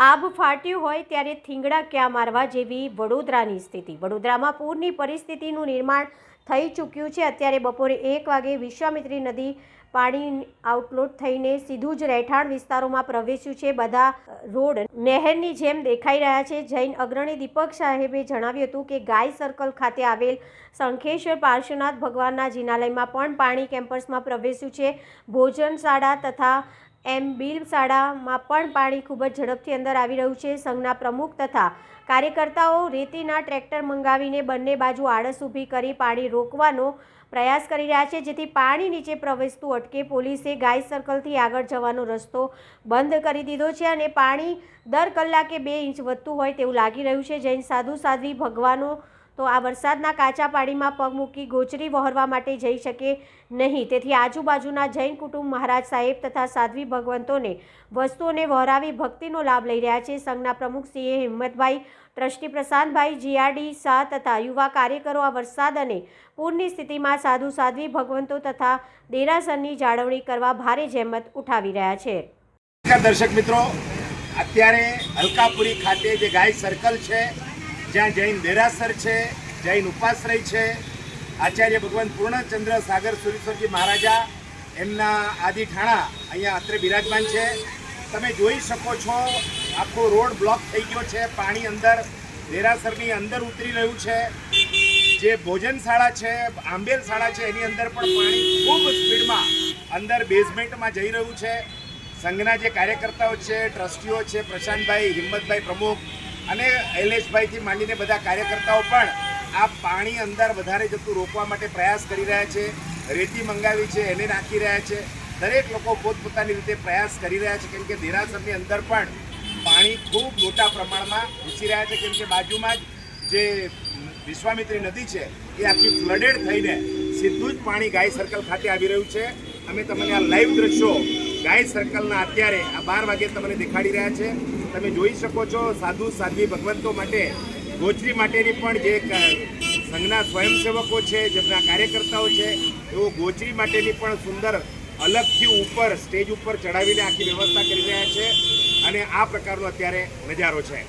લાભ ફાટ્યું હોય ત્યારે થીંગડા ક્યાં મારવા જેવી વડોદરાની સ્થિતિ. વડોદરામાં પૂરની પરિસ્થિતિનું નિર્માણ થઈ ચૂક્યું છે. અત્યારે બપોરે એક વાગે વિશ્વામિત્રી નદી પાણી આઉટલોટ થઈને સીધું જ રહેઠાણ વિસ્તારોમાં પ્રવેશ્યું છે. બધા રોડ નહેરની જેમ દેખાઈ રહ્યા છે. જૈન અગ્રણી દીપક સાહેબે જણાવ્યું હતું કે ગાય સર્કલ ખાતે આવેલ શંખેશ્વર પાર્શ્વનાથ ભગવાનના જિનાલયમાં પણ પાણી કેમ્પસમાં પ્રવેશ્યું છે. ભોજનશાળા તથા એમ બિલ શાળામાં પણ પાણી ખૂબ જ ઝડપથી અંદર આવી રહ્યું છે. સંઘના પ્રમુખ તથા કાર્યકર્તાઓ રેતીના ટ્રેક્ટર મંગાવીને બંને બાજુ આળસ ઊભી કરી પાણી રોકવાનો પ્રયાસ કરી રહ્યા છે, જેથી પાણી નીચે પ્રવેશતું અટકે પોલીસે ગાય સર્કલથી આગળ જવાનો રસ્તો બંધ કરી દીધો છે અને પાણી દર કલાકે બે ઇંચ વધતું હોય તેવું લાગી રહ્યું છે. જૈન સાધુ સાધ્વી ભગવાનો તો આ વરસાદના કાચા પાણીમાં પગ મૂકી ગોચરી વહોરવા માટે જઈ શકે નહીં. તેથી આજુબાજુના જૈન કુટુંબ મહારાજ સાહેબ તથા સાધ્વી ભગવંતોને વસ્તુઓને વહોરાવી ભક્તિનો લાભ લઈ રહ્યા છે. સંઘના પ્રમુખ C A Himmatbhai, trustee Prashantbhai, G R D Shah તથા યુવા કાર્યકરો આ વરસાદ અને પૂરની સ્થિતિમાં સાધુ, સાધ્વી ભગવંતો તથા દેરાસરની જાળવણી કરવા ભારે જહેમત ઉઠાવી રહ્યા છે. દર્શક મિત્રો. અત્યારે અલકાપુરી ખાતે જે ગાય સર્કલ છે જ્યાં જૈન દેરાસર છે, જૈન ઉપાશ્રય છે, આચાર્ય ભગવાન પૂર્ણચંદ્ર સાગર સુરેશ્વરજી મહારાજા, એમના આદિ ઠાણા અહીંયા અત્રે બિરાજમાન છે. તમે જોઈ શકો છો, આખો રોડ બ્લોક થઈ ગયો છે, પાણી અંદર, દેરાસરની અંદર ઉતરી રહ્યું છે. જે ભોજનશાળા છે, આંબેલ શાળા છે, એની અંદર પણ પાણી ખૂબ સ્પીડમાં અંદર બેઝમેન્ટમાં જઈ રહ્યું છે. સંઘના જે કાર્યકર્તાઓ છે, ટ્રસ્ટીઓ છે, પ્રશાંતભાઈ, હિંમતભાઈ પ્રમુખ અને એલેશભાઈથી માંડીને બધા કાર્યકર્તાઓ પણ આ પાણી અંદર વધારે જતું રોકવા માટે પ્રયાસ કરી રહ્યા છે, રેતી મંગાવી છે, એને નાખી રહ્યા છે. દરેક લોકો પોતપોતાની રીતે પ્રયાસ કરી રહ્યા છે, કેમ કે દેરાસરની અંદર પણ પાણી ખૂબ મોટા પ્રમાણમાં ઘૂસી રહ્યા છે, કેમ કે બાજુમાં જ જે વિશ્વામિત્રી નદી છે, એ આખી ફ્લડેડ થઈને સીધું જ પાણી ગાય સર્કલ ખાતે આવી રહ્યું છે. અમે તમને આ લાઈવ દ્રશ્યો ગાય સર્કલના અત્યારે આ બાર વાગે તમને દેખાડી રહ્યા છે. તમે જોઈ શકો છો સાધુ, સાધ્વી, ભગવંતો માટે ગોચરી માટેની પણ જે સંઘના સ્વયંસેવકો છે, જેમના કાર્યકર્તાઓ છે એઓ ગોચરી માટેની પણ સુંદર અલગથી ઉપર, સ્ટેજ ઉપર ચડાવીને આખી વ્યવસ્થા કરી રહ્યા છે અને આ પ્રકારનો અત્યારે નજારો છે.